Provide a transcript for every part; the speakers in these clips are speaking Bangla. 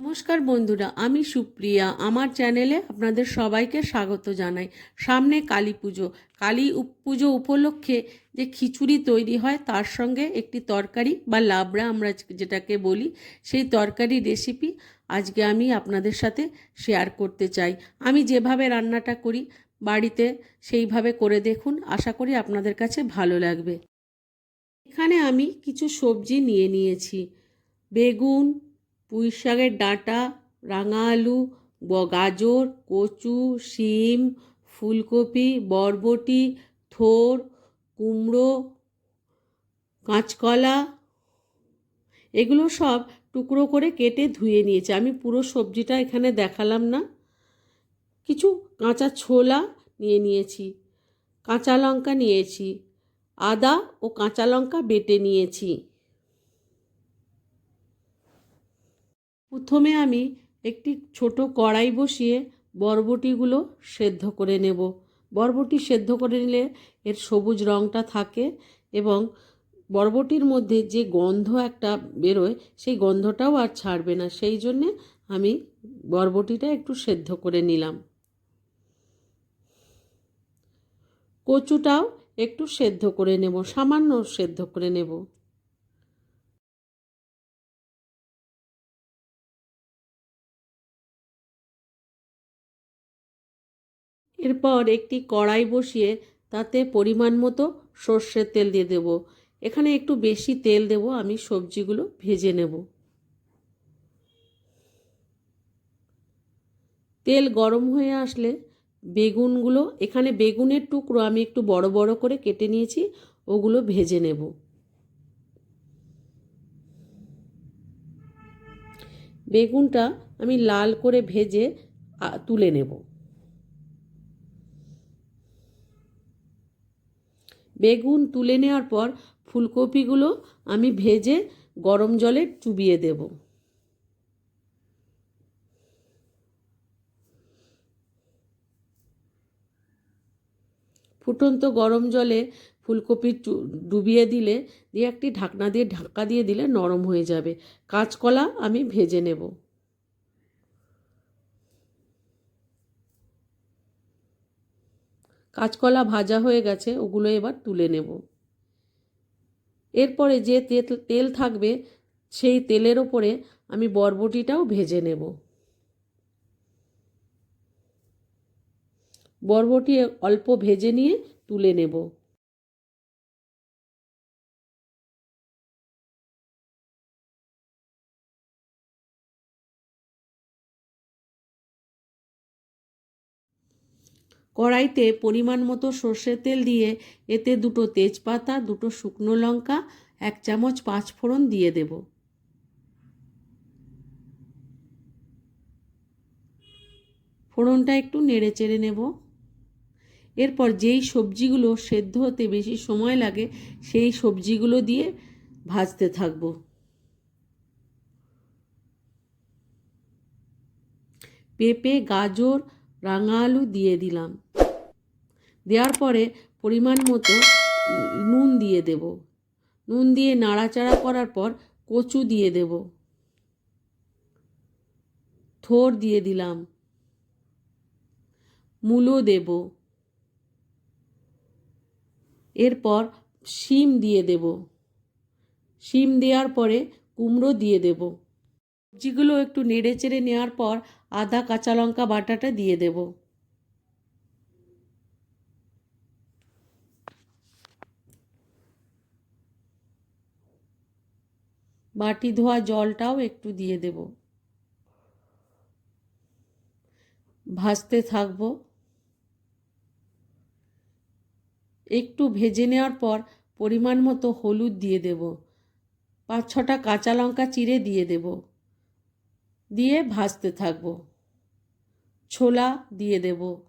নমস্কার বন্ধুরা, আমি সুপ্রিয়া। আমার চ্যানেলে আপনাদের সবাইকে স্বাগত জানাই। সামনে কালী পুজো। কালী পুজো উপলক্ষে যে খিচুড়ি তৈরি হয়, তার সঙ্গে একটি তরকারি বা লাবড়া আমরা যেটাকে বলি, সেই তরকারি রেসিপি আজকে আমি আপনাদের সাথে শেয়ার করতে চাই। আমি যেভাবে রান্নাটা করি, বাড়িতে সেইভাবে করে দেখুন। আশা করি আপনাদের কাছে ভালো লাগবে। এখানে আমি কিছু সবজি নিয়ে নিয়েছি। বেগুন পুঁই শাকের ডাঁটা রাঙা আলু গাজর, কচু, শিম, ফুলকপি, বরবটি, থোর, কুমড়ো, কাঁচকলা, এগুলো সব টুকরো করে কেটে ধুয়ে নিয়েছি। আমি পুরো সবজিটা এখানে দেখালাম না। কিছু কাঁচা ছোলা নিয়ে নিয়েছি, কাঁচা লঙ্কা নিয়েছি, আদা ও কাঁচা লঙ্কা বেটে নিয়েছি। প্রথমে আমি একটি ছোট কড়াই বসিয়ে বরবটিগুলো সেদ্ধ করে নেব। বরবটি সেদ্ধ করে নিলে এর সবুজ রঙটা থাকে এবং বরবটির মধ্যে যে গন্ধ একটা বেরোয়, সেই গন্ধটাও আর ছাড়বে না। সেই জন্যে আমি বরবটিটা একটু সেদ্ধ করে নিলাম। কচুটাও একটু সেদ্ধ করে নেব, সামান্য সেদ্ধ করে নেব। এরপর একটি কড়াই বসিয়ে তাতে পরিমাণ মতো সর্ষের তেল দিয়ে দেব। এখানে একটু বেশি তেল দেব, আমি সবজিগুলো ভেজে নেব। তেল গরম হয়ে আসলে বেগুনগুলো, এখানে বেগুনের টুকরো আমি একটু বড় বড় করে কেটে নিয়েছি, ওগুলো ভেজে নেব। বেগুনটা আমি লাল করে ভেজে তুলে নেব। বেগুন তুলে নেওয়ার পর ফুলকপিগুলো আমি ভেজে গরম জলে চুবিয়ে দেব। ফুটন্ত গরম জলে ফুলকপি ডুবিয়ে দিলে, দিয়ে একটি ঢাকনা দিয়ে ঢাকা দিয়ে দিলে নরম হয়ে যাবে। কাঁচকলা আমি ভেজে নেব। কাঁচকলা ভাজা হয়ে গেছে, ওগুলো এবার তুলে নেব। এরপরে যে তেল তেল থাকবে, সেই তেলের ওপরে আমি বরবটিটাও ভেজে নেব। বরবটি অল্প ভেজে নিয়ে তুলে নেব। কড়াইতে পরিমাণ মতো সর্ষের তেল দিয়ে এতে দুটো তেজপাতা, দুটো শুকনো লঙ্কা, এক চামচ পাঁচ ফোড়ন দিয়ে দেব। ফোড়নটা একটু নেড়ে চেড়ে নেব। এরপর যেই সবজিগুলো সেদ্ধ হতে বেশি সময় লাগে, সেই সবজিগুলো দিয়ে ভাজতে থাকব। পেঁপে, গাজর, রাঙা আলু দিয়ে দিলাম। দেওয়ার পরে পরিমাণ মতো নুন দিয়ে দেব। নুন দিয়ে নাড়াচাড়া করার পর কচু দিয়ে দেব। থোর দিয়ে দিলাম। মূলো দেব। এরপর শিম দিয়ে দেব। শিম দেওয়ার পরে কুমড়ো দিয়ে দেব। সবজিগুলো একটু নেড়ে চেড়ে নেওয়ার পর আদা, কাঁচা লঙ্কা, বাটাটা দিয়ে দেব। বাটি ধোয়া জলটাও একটু দিয়ে দেব। ভাজতে থাকব। একটু ভেজে নেওয়ার পর পরিমাণ মতো হলুদ দিয়ে দেব। পাঁচ ছটা কাঁচা লঙ্কা চিড়ে দিয়ে দেব। দিয়ে ভাজতে থাকব। ছোলা দিয়ে দেব।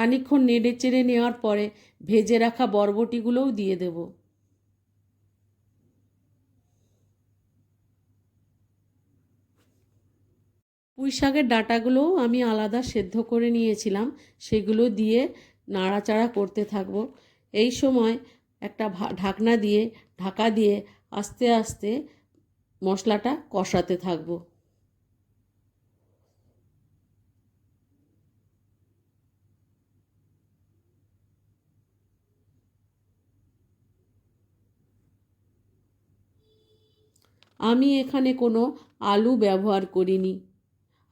খানিকক্ষণ নেড়ে চেড়ে নেওয়ার পরে ভেজে রাখা বরবটিগুলোও দিয়ে দেব। পুঁই শাকের ডাঁটাগুলোও আমি আলাদা সেদ্ধ করে নিয়েছিলাম, সেগুলো দিয়ে নাড়াচাড়া করতে থাকব। এই সময় একটা ঢাকনা দিয়ে, ঢাকা দিয়ে আস্তে আস্তে মশলাটা কষাতে থাকব। আমি এখানে কোনো আলু ব্যবহার করিনি।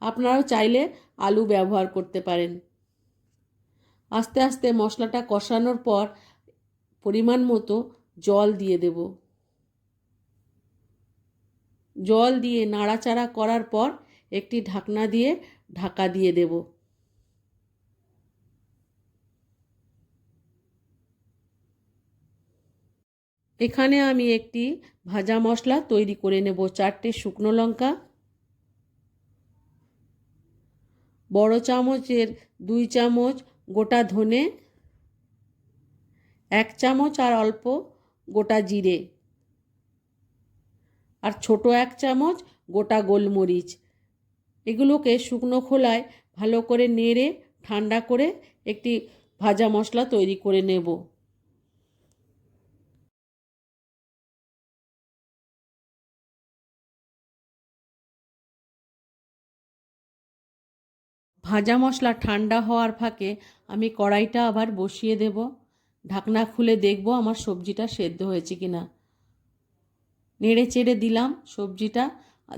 আপনারাও চাইলে আলু ব্যবহার করতে পারেন। আস্তে আস্তে মশলাটা কষানোর পর পরিমাণ মতো জল দিয়ে দেব। জল দিয়ে নাড়াচাড়া করার পর একটি ঢাকনা দিয়ে ঢাকা দিয়ে দেব। এখানে আমি একটি ভাজা মশলা তৈরি করে নেব চারটে শুকনো লঙ্কা, বড় চামচের দুই চামচ গোটা ধনে, এক চামচ আর অল্প গোটা জিরে আর ছোট এক চামচ গোটা গোলমরিচ। এগুলোকে শুকনো খোলায় ভালো করে নেড়ে, ঠান্ডা করে একটি ভাজা মশলা তৈরি করে নেব। ভাজা মশলা ঠান্ডা হওয়ার ফাঁকে আমি কড়াইটা আবার বসিয়ে দেব। ঢাকনা খুলে দেখব আমার সবজিটা সেদ্ধ হয়েছে কি না নেড়ে চেড়ে দিলাম সবজিটা।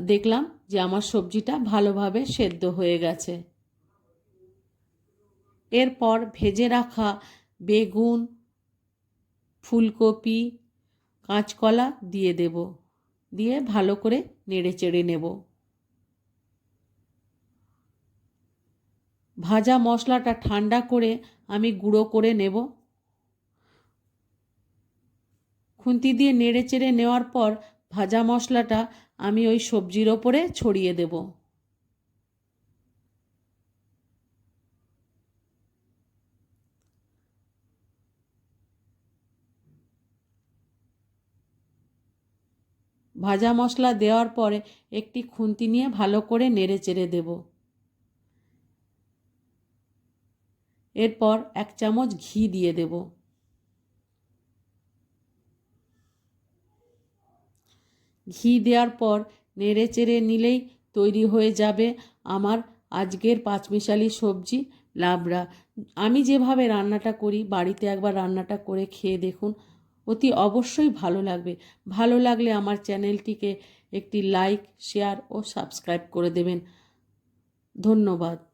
দেখলাম যে আমার সবজিটা ভালোভাবে সেদ্ধ হয়ে গেছে। এরপর ভেজে রাখা বেগুন, ফুলকপি, কাঁচকলা দিয়ে দেব। দিয়ে ভালো করে নেড়ে চেড়ে নেব। ভাজা মশলাটা ঠান্ডা করে আমি গুঁড়ো করে নেব। খুন্তি দিয়ে নেড়ে চেড়ে নেওয়ার পর ভাজা মশলাটা আমি ওই সবজির ওপরে ছড়িয়ে দেব। ভাজা মশলা দেওয়ার পরে একটি খুন্তি নিয়ে ভালো করে নেড়ে চেড়ে দেবো। এরপর এক চামচ ঘি দিয়ে দেব। ঘি দেওয়ার পর নেড়ে চেড়ে নিলেই তৈরি হয়ে যাবে আমার আজকের পাঁচমিশালি সবজি লাবড়া। আমি যেভাবে রান্নাটা করি, বাড়িতে একবার রান্নাটা করে খেয়ে দেখুন, অতি অবশ্যই ভালো লাগবে। ভালো লাগলে আমার চ্যানেলটিকে একটি লাইক, শেয়ার ও সাবস্ক্রাইব করে দেবেন। ধন্যবাদ।